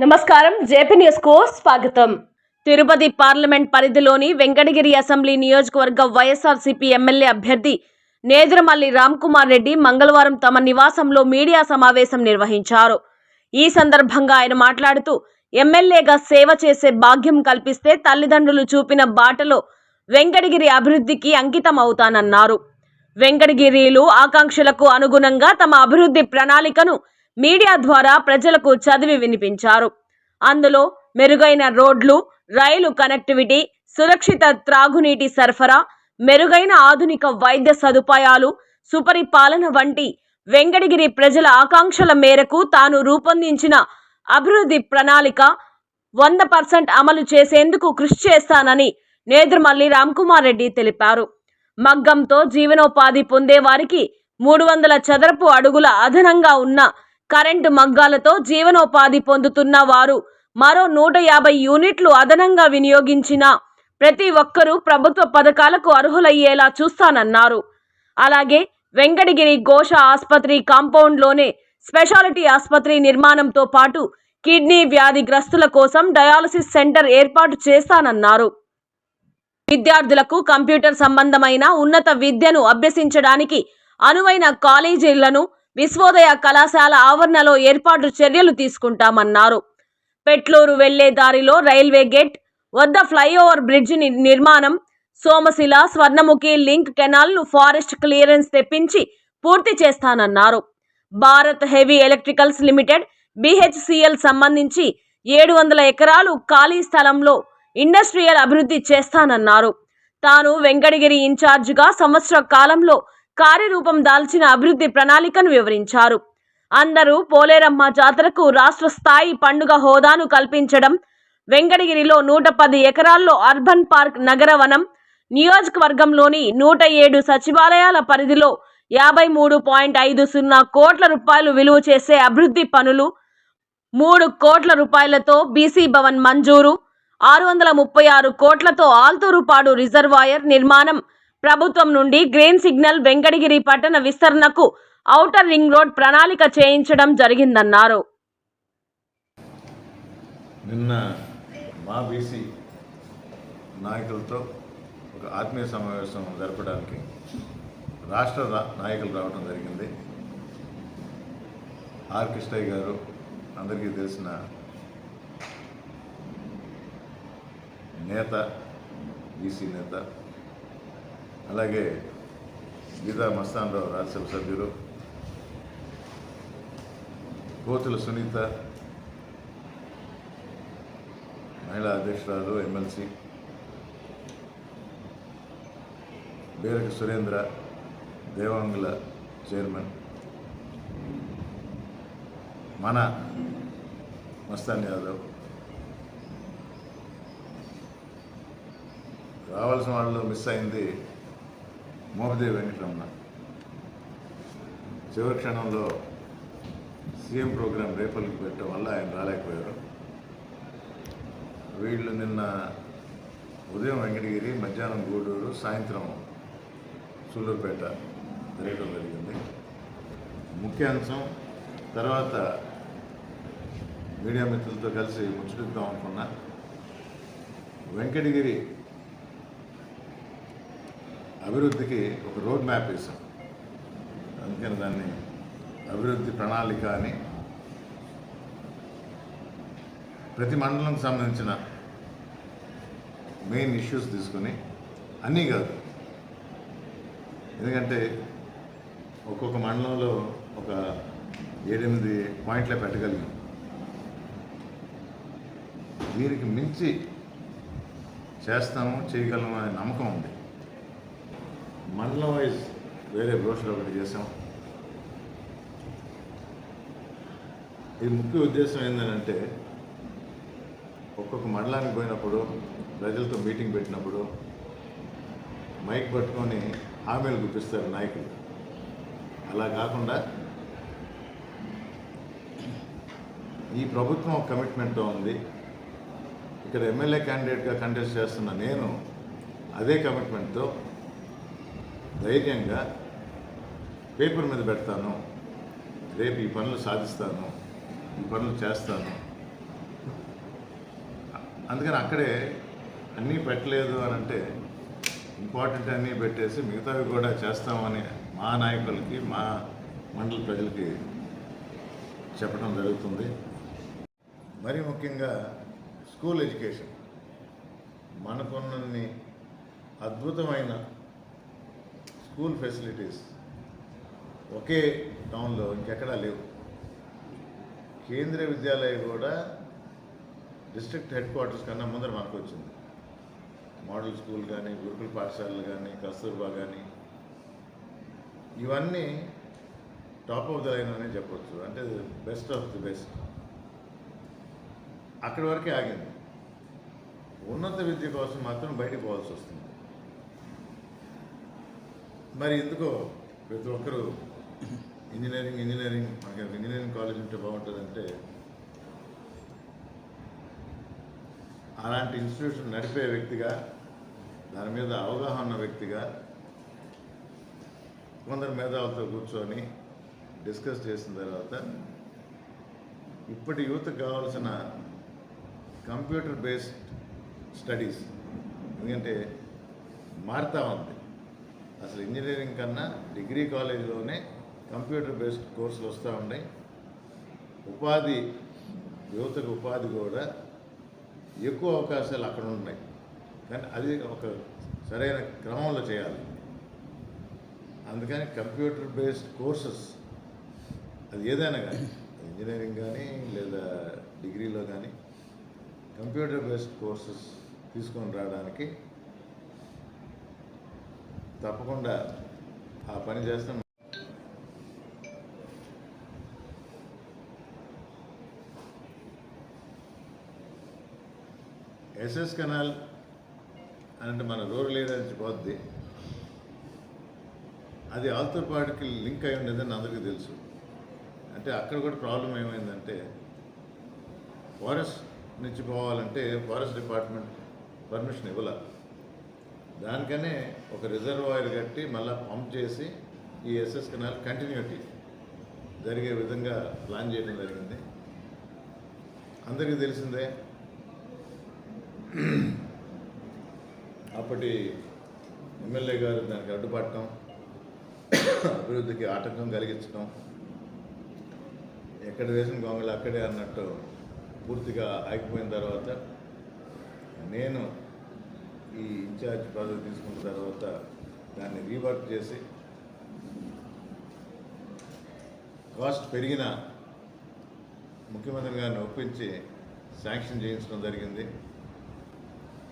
నమస్కారం. జేపీ న్యూస్కు స్వాగతం. తిరుపతి పార్లమెంట్ పరిధిలోని వెంకటగిరి అసెంబ్లీ నియోజకవర్గ వైఎస్ఆర్సీపీ ఎమ్మెల్యే అభ్యర్థి నేదురమల్లి రామ్కుమార్ రెడ్డి మంగళవారం తమ నివాసంలో మీడియా సమావేశం నిర్వహించారు. ఈ సందర్భంగా ఆయన మాట్లాడుతూ ఎమ్మెల్యేగా సేవ చేసే భాగ్యం కల్పిస్తే తల్లిదండ్రులు చూపిన బాటలో వెంకటగిరి అభివృద్ధికి అంకితం అవుతానన్నారు వెంకటగిరిలు ఆకాంక్షలకు అనుగుణంగా తమ అభివృద్ధి ప్రణాళికను మీడియా ద్వారా ప్రజలకు చదివి వినిపించారు. అందులో మెరుగైన రోడ్లు రైలు కనెక్టివిటీ సురక్షిత త్రాగునీటి సరఫరా మెరుగైన ఆధునిక వైద్య సదుపాయాలు సుపరిపాలన వంటి వెంకటగిరి ప్రజల ఆకాంక్షల మేరకు తాను రూపొందించిన అభివృద్ధి ప్రణాళిక వంద పర్సెంట్ అమలు చేసేందుకు కృషి చేస్తానని నేదురుమల్లి రామ్కుమార్ రెడ్డి తెలిపారు. మగ్గంతో జీవనోపాధి పొందేవారికి మూడు వందల చదరపు అడుగుల అదనంగా ఉన్న కరెంటు మగ్గాలతో జీవనోపాధి పొందుతున్న వారు మరో నూట యాభై యూనిట్లు అదనంగా వినియోగించిన ప్రతి ఒక్కరూ ప్రభుత్వ పథకాలకు అర్హులయ్యేలా చూస్తానన్నారు. అలాగే వెంకటగిరి ఘోష ఆసుపత్రి కాంపౌండ్లోనే స్పెషాలిటీ ఆసుపత్రి నిర్మాణంతో పాటు కిడ్నీ వ్యాధిగ్రస్తుల కోసం డయాలసిస్ సెంటర్ ఏర్పాటు చేస్తానన్నారు. విద్యార్థులకు కంప్యూటర్ సంబంధమైన ఉన్నత విద్యను అభ్యసించడానికి అనువైన కాలేజీలను విశ్వోదయ కళాశాల ఆవరణలో ఏర్పాటు చర్యలు తీసుకుంటామన్నారు. పెట్లూరు వెళ్ళే దారిలో రైల్వే గేట్ వద్ద ఫ్లైఓవర్ బ్రిడ్జి ని- నిర్మాణం సోమశిల స్వర్ణముఖి లింక్ కెనాల్ను ఫారెస్ట్ క్లియరెన్స్ తెప్పించి పూర్తి చేస్తానన్నారు. Bharat heavy electricals limited BHCL సంబంధించి ఏడు వందల ఎకరాలు ఖాళీ స్థలంలో ఇండస్ట్రియల్ అభివృద్ధి చేస్తానన్నారు. తాను వెంకటగిరి ఇన్ఛార్జిగా సంవత్సర కాలంలో కార్యరూపం దాల్చిన అభివృద్ధి ప్రణాళికను వివరించారు. అందరూ పోలేరమ్మ జాతరకు రాష్ట్ర స్థాయి పండుగ హోదాను కల్పించడం వెంకటగిరిలో నూట పది ఎకరాల్లో అర్బన్ పార్క్ నగరవనం నియోజకవర్గంలోని నూట ఏడు సచివాలయాల పరిధిలో యాభై మూడు పాయింట్ ఐదు సున్నా కోట్ల రూపాయలు విలువ చేసే అభివృద్ధి పనులు మూడు కోట్ల రూపాయలతో బీసీ భవన్ మంజూరు ఆరు వందల ముప్పై ఆరు కోట్లతో ఆల్తూరుపాడు రిజర్వాయర్ నిర్మాణం ప్రభుత్వం నుండి గ్రీన్ సిగ్నల్ వెంకటగిరి పట్టణ విస్తరణకు ఔటర్ రింగ్ రోడ్ ప్రణాళిక చేయించడం జరిగిందన్నారు. నిన్న మా బీసీ నాయకులతో ఒక ఆత్మీయ సమావేశం జరపడానికి రాష్ట్ర నాయకులు రావడం జరిగింది. ఆర్ కృష్ణయ్య గారు అందరికీ తెలిసిన నేత బీసీ నేత అలాగే గీతా మస్తానరావు రాజ్యసభ సభ్యులు కోతుల సునీత మహిళా అధ్యక్షురాలు ఎమ్మెల్సీ బేరక సురేంద్ర దేవాంగుల చైర్మన్ మన మస్తాన్ యాదవ్ రావాల్సిన వాళ్ళు మిస్ అయింది మోహదేవ్ వెంకటరమణ. చివరి క్షణంలో సీఎం ప్రోగ్రాం రేపలికి పెట్టడం వల్ల ఆయన రాలేకపోయారు. వీళ్ళు నిన్న ఉదయం వెంకటగిరి మధ్యాహ్నం గూడూరు సాయంత్రం సూళ్ళూరుపేట తిరగడం జరిగింది. ముఖ్యాంశం తర్వాత మీడియా మిత్రులతో కలిసి ముచ్చటిద్దాం అనుకున్నా. వెంకటగిరి అభివృద్ధికి ఒక రోడ్ మ్యాప్ వేసాం అందుకని దాన్ని అభివృద్ధి ప్రణాళిక అని ప్రతి మండలంకి సంబంధించిన మెయిన్ ఇష్యూస్ తీసుకొని అన్నీ కాదు. ఎందుకంటే ఒక్కొక్క మండలంలో ఒక ఏడెనిమిది పాయింట్లే పెట్టగలిగాం. దీనికి మించి చేస్తాము చేయగలము అనే నమ్మకం ఉంది. మండలం వైజ్ వేరే బ్రోషర్ ఒకటి చేసాం ఈ ముఖ్య ఉద్దేశం ఏంటంటే ఒక్కొక్క మండలానికి పోయినప్పుడు ప్రజలతో మీటింగ్ పెట్టినప్పుడు మైక్ పట్టుకొని హామీలు గుప్పిస్తారు నాయకులు. అలా కాకుండా ఈ ప్రభుత్వం ఒక కమిట్మెంట్తో ఉంది. ఇక్కడ ఎమ్మెల్యే క్యాండిడేట్గా కంటెస్ట్ చేస్తున్న నేను అదే కమిట్మెంట్తో ధైర్యంగా పేపర్ మీద పెడతాను. రేపు ఈ పనులు సాధిస్తాను. ఈ పనులు చేస్తాను. అందుకని అక్కడే అన్నీ పెట్టలేదు అని అంటే ఇంపార్టెంట్ అన్నీ పెట్టేసి మిగతావి కూడా చేస్తామని మా నాయకులకి మా మండల ప్రజలకి చెప్పడం జరుగుతుంది. మరి ముఖ్యంగా స్కూల్ ఎడ్యుకేషన్ మనకున్నన్ని అద్భుతమైన స్కూల్ ఫెసిలిటీస్ ఒకే టౌన్లో ఇంకెక్కడా లేవు. కేంద్రీయ విద్యాలయం కూడా డిస్ట్రిక్ట్ హెడ్ క్వార్టర్స్ కన్నా ముందర మనకు వచ్చింది. మోడల్ స్కూల్ కానీ గురుకుల పాఠశాలలు కానీ కస్తూర్బా కానీ ఇవన్నీ టాప్ ఆఫ్ ద లైన్ అనే చెప్పొచ్చు. అంటే బెస్ట్ ఆఫ్ ది బెస్ట్. అక్కడి వరకే ఆగింది. ఉన్నత విద్య కోసం మాత్రం బయటికి పోవాల్సి వస్తుంది. మరి ఎందుకో ప్రతి ఒక్కరూ ఇంజనీరింగ్ ఇంజనీరింగ్ మనకి ఇంజనీరింగ్ కాలేజ్ ఉంటే బాగుంటుందంటే అలాంటి ఇన్స్టిట్యూషన్ నడిపే వ్యక్తిగా దాని మీద అవగాహన ఉన్న వ్యక్తిగా కొందరు మేధావులతో కూర్చొని డిస్కస్ చేసిన తర్వాత ఇప్పటి యూత్కి కావాల్సిన కంప్యూటర్ బేస్డ్ స్టడీస్ ఎందుకంటే మారుతా ఉంది. అసలు ఇంజనీరింగ్ కన్నా డిగ్రీ కాలేజీలోనే కంప్యూటర్ బేస్డ్ కోర్సులు వస్తూ ఉన్నాయి. ఉపాధి యువతకు ఉపాధి కూడా ఎక్కువ అవకాశాలు అక్కడ ఉన్నాయి. కానీ అది ఒక సరైన క్రమంలో చేయాలి. అందుకని కంప్యూటర్ బేస్డ్ కోర్సెస్ అది ఏదైనా కానీ ఇంజనీరింగ్ కానీ లేదా డిగ్రీలో కానీ కంప్యూటర్ బేస్డ్ కోర్సెస్ తీసుకొని రావడానికి తప్పకుండా. ఆ పని చేస్తాం. ఎస్ఎస్ కెనాల్ అంటే మన రోడ్ లేదని నుంచి పోద్ది. అది ఆల్తూర్పాటికి లింక్ అయి ఉండేదని అందరికీ తెలుసు. అంటే అక్కడ కూడా ప్రాబ్లం ఏమైందంటే ఫారెస్ట్ నుంచి పోవాలంటే ఫారెస్ట్ డిపార్ట్మెంట్ పర్మిషన్ ఇవ్వాల. దానికనే ఒక రిజర్వాయర్ కట్టి మళ్ళీ పంప్ చేసి ఈ ఎస్ఎస్ కెనాల్ కంటిన్యూటీ జరిగే విధంగా ప్లాన్ చేయడం జరిగింది. అందరికీ తెలిసిందే అప్పటి ఎమ్మెల్యే గారు దానికి అడ్డుపడటం అభివృద్ధికి ఆటంకం కలిగించడం ఎక్కడ వేసిన గొంగళి అక్కడే అన్నట్టు పూర్తిగా ఆగిపోయిన తర్వాత నేను ఈ ఇన్ఛార్జ్ ప్రాజెక్ట్ తీసుకున్న తర్వాత దాన్ని రీవర్క్ చేసి కాస్ట్ పెరిగిన ముఖ్యమంత్రి గారిని ఒప్పించి శాంక్షన్ చేయించడం జరిగింది.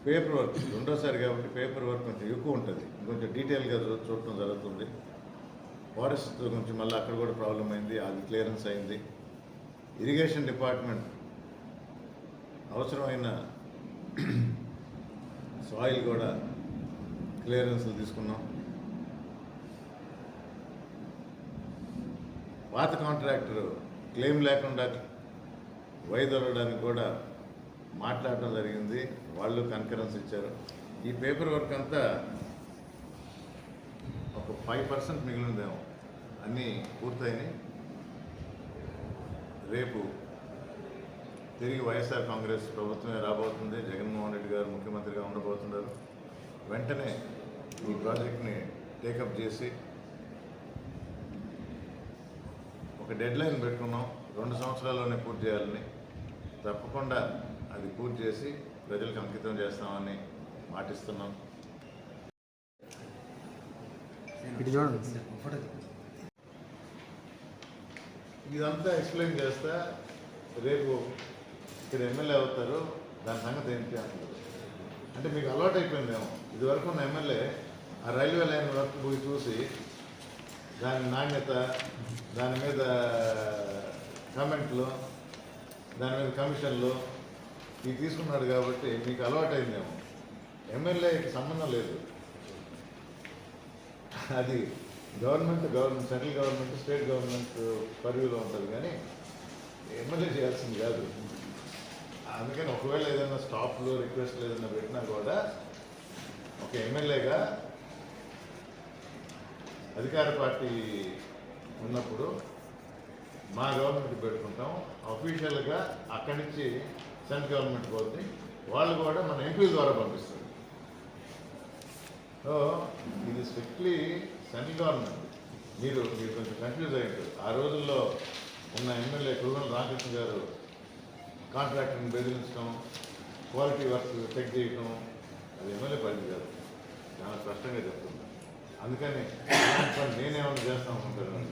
పేపర్ వర్క్ రెండోసారి కాబట్టి పేపర్ వర్క్ కొంచెం ఎక్కువ ఉంటుంది. కొంచెం డీటెయిల్గా చూడటం జరుగుతుంది. ఫారెస్ట్ కొంచెం మళ్ళీ అక్కడ కూడా ప్రాబ్లం అయింది అది క్లియరెన్స్ అయింది. ఇరిగేషన్ డిపార్ట్మెంట్ అవసరమైన సాయిల్ కూడా క్లియరెన్స్లు తీసుకున్నాం. పాత కాంట్రాక్టర్ క్లెయిమ్ లేకుండా వైదొలగడానికి కూడా మాట్లాడటం జరిగింది. వాళ్ళు కన్కరెన్స్ ఇచ్చారు. ఈ పేపర్ వర్క్ అంతా ఒక ఫైవ్ పర్సెంట్ మిగిలిందేమో. అన్నీ పూర్తయినాయి. రేపు తిరిగి వైఎస్ఆర్ కాంగ్రెస్ ప్రభుత్వమే రాబోతుంది. జగన్మోహన్ రెడ్డి గారు ముఖ్యమంత్రిగా ఉండబోతున్నారు. వెంటనే ఈ ప్రాజెక్ట్ని టేకప్ చేసి ఒక డెడ్ లైన్ పెట్టుకున్నాం. రెండు సంవత్సరాల్లోనే పూర్తి చేయాలని. తప్పకుండా అది పూర్తి చేసి ప్రజలకు అంకితం చేస్తామని మాటిస్తున్నాం. ఇదంతా ఎక్స్ప్లెయిన్ చేస్తా రేపు ఇక్కడ ఎమ్మెల్యే అవుతారు దాని సంగతి ఏంటి అంటారు అంటే మీకు అలవాటు అయిపోయిందేమో ఇదివరకు ఉన్న ఎమ్మెల్యే ఆ రైల్వే లైన్ వరకు పోయి చూసి దాని నాణ్యత దాని మీద కామెంట్లు దాని మీద కమిషన్లు ఇవి తీసుకున్నాడు కాబట్టి మీకు అలవాటు అయిందేమో ఎమ్మెల్యేకి సంబంధం లేదు. అది government government central government state government పరిధిలో ఉంటుంది కానీ ఎమ్మెల్యే చేయాల్సింది కాదు. అందుకని ఒకవేళ ఏదైనా స్టాప్లు రిక్వెస్ట్లు ఏదైనా పెట్టినా కూడా ఒక ఎమ్మెల్యేగా అధికార పార్టీ ఉన్నప్పుడు మా గవర్నమెంట్ పెట్టుకుంటాం. అఫీషియల్గా అక్కడి నుంచి సెంట్రల్ గవర్నమెంట్ పోతుంది వాళ్ళు కూడా మన ఎంపీ ద్వారా పంపిస్తారు. సో ఇది స్ట్రిక్ట్లీ సెంట్రల్ గవర్నమెంట్ మీరు మీరు కొంచెం కన్ఫ్యూజ్ అయ్యారు ఆ రోజుల్లో ఉన్న ఎమ్మెల్యే కురుగల రామకృష్ణ గారు కాంట్రాక్టర్ని బెదిరించడం క్వాలిటీ వర్క్ చెక్ చేయటం అది ఎమ్మెల్యే పరిధి కాదు. చాలా స్పష్టంగా చెప్తుంది అందుకని నేనేమన్నా చేస్తాం అనుకుంటాను